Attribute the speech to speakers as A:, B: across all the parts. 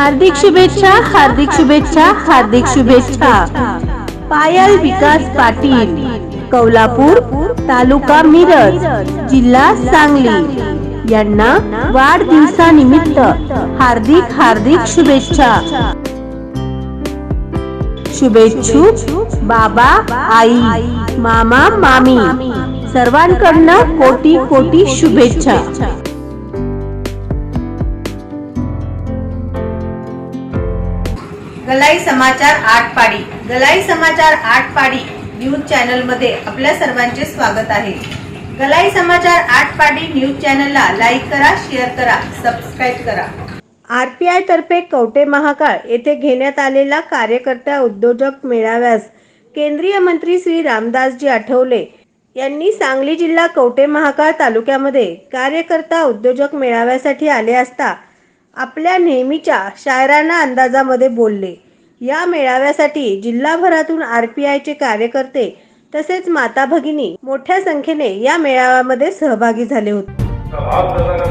A: हार्दिक शुभेच्छा हार्दिक शुभेच्छा हार्दिक शुभेच्छा. पायल विकास पाटील कौलापूर तालुका मिरज जिल्हा सांगली. यांना वाढदिवसानिमित्त हार्दिक हार्दिक शुभेच्छा. शुभेच्छुक बाबा आई मामा मामी. सर्वांकडनं कोटी कोटी शुभेच्छा.
B: गलाई समाचार आठ पाडी गलाई समाचार आठ पाडी न्यूज चॅनलमध्ये आपल्या सर्वांचे स्वागत आहे. गलाई समाचार आठ पाडी न्यूज चॅनलला लाईक करा शेअर करा सबस्क्राईब करा.
A: आर पी आय तर्फे कवटे महाकाळ येथे घेण्यात आलेला कार्यकर्ता उद्योजक मेळाव्यास केंद्रीय मंत्री श्री रामदासजी आठवले यांनी सांगली जिल्हा कवटे महाकाळ तालुक्यामध्ये कार्यकर्ता उद्योजक मेळाव्यासाठी आले असता आपल्या नेहमीच्या शायराना अंदाजामध्ये बोलले. या मेळाव्यासाठी जिल्हाभरातून आर पी आयचे कार्यकर्ते तसेच माता भगिनी मोठ्या संख्येने या मेळाव्यामध्ये सहभागी झाले होते.
C: आपल्याला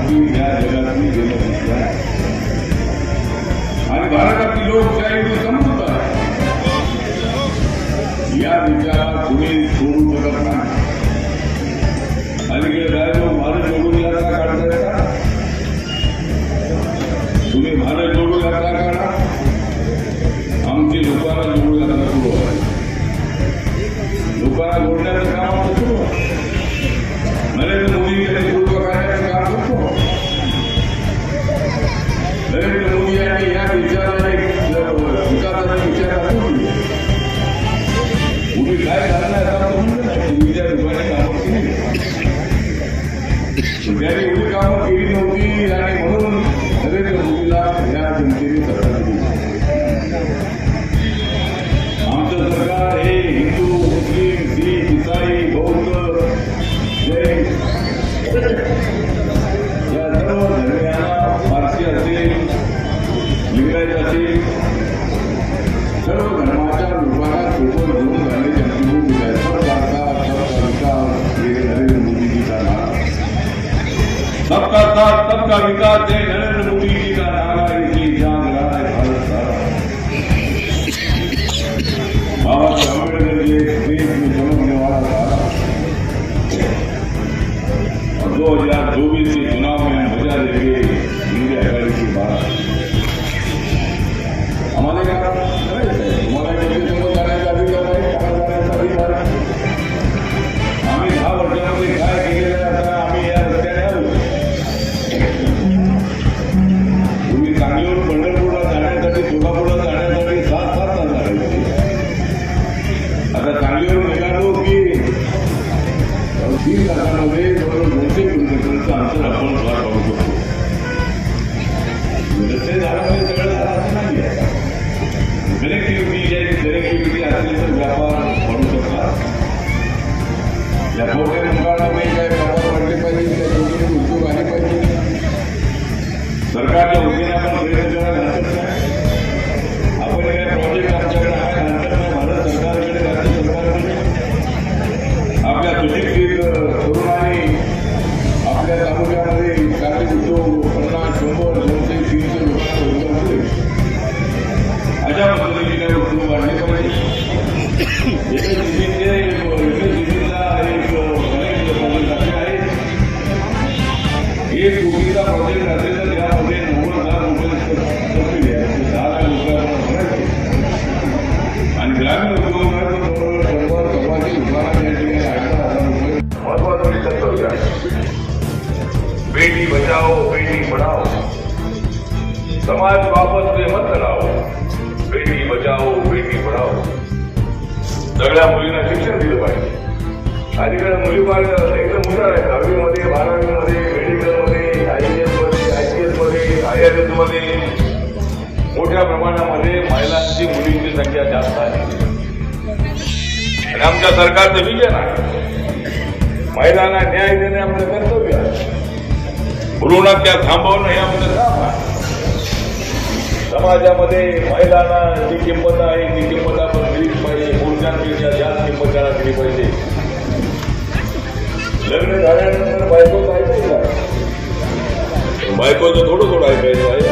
C: ही या जगातली देणगी आहे आणि भारताची लोकशाही ही समृद्ध आहे या विचारात कुणी सोडू शकत नाही. अलीकडे काय भारत जोडून यात्रा काढताय का? तुम्ही भारत जोडू यात्रा काढा. आमची लोकांना जोडू यात्रा सुरू आहे लोकांना जोडण्याचं साथ सबका विकास है मध्ये मोठ्या प्रमाणामध्ये महिलांची मुलींची संख्या जास्त आहे. आणि आमच्या सरकारचं विजन आहे. महिलांना न्याय देणे आपलं कर्तव्य आहे. भ्रूणहत्या थांबवणं हे आमचं काम आहे. समाजामध्ये महिलांना जी किंमत आहे ती किंमत आपण दिलीच पाहिजे. पुरुषांपेक्षा जास्त किंमत त्याला दिली पाहिजे. लग्न झाल्यानंतर बायको बायकोचं थोडं थोडं ऐकायचं आहे.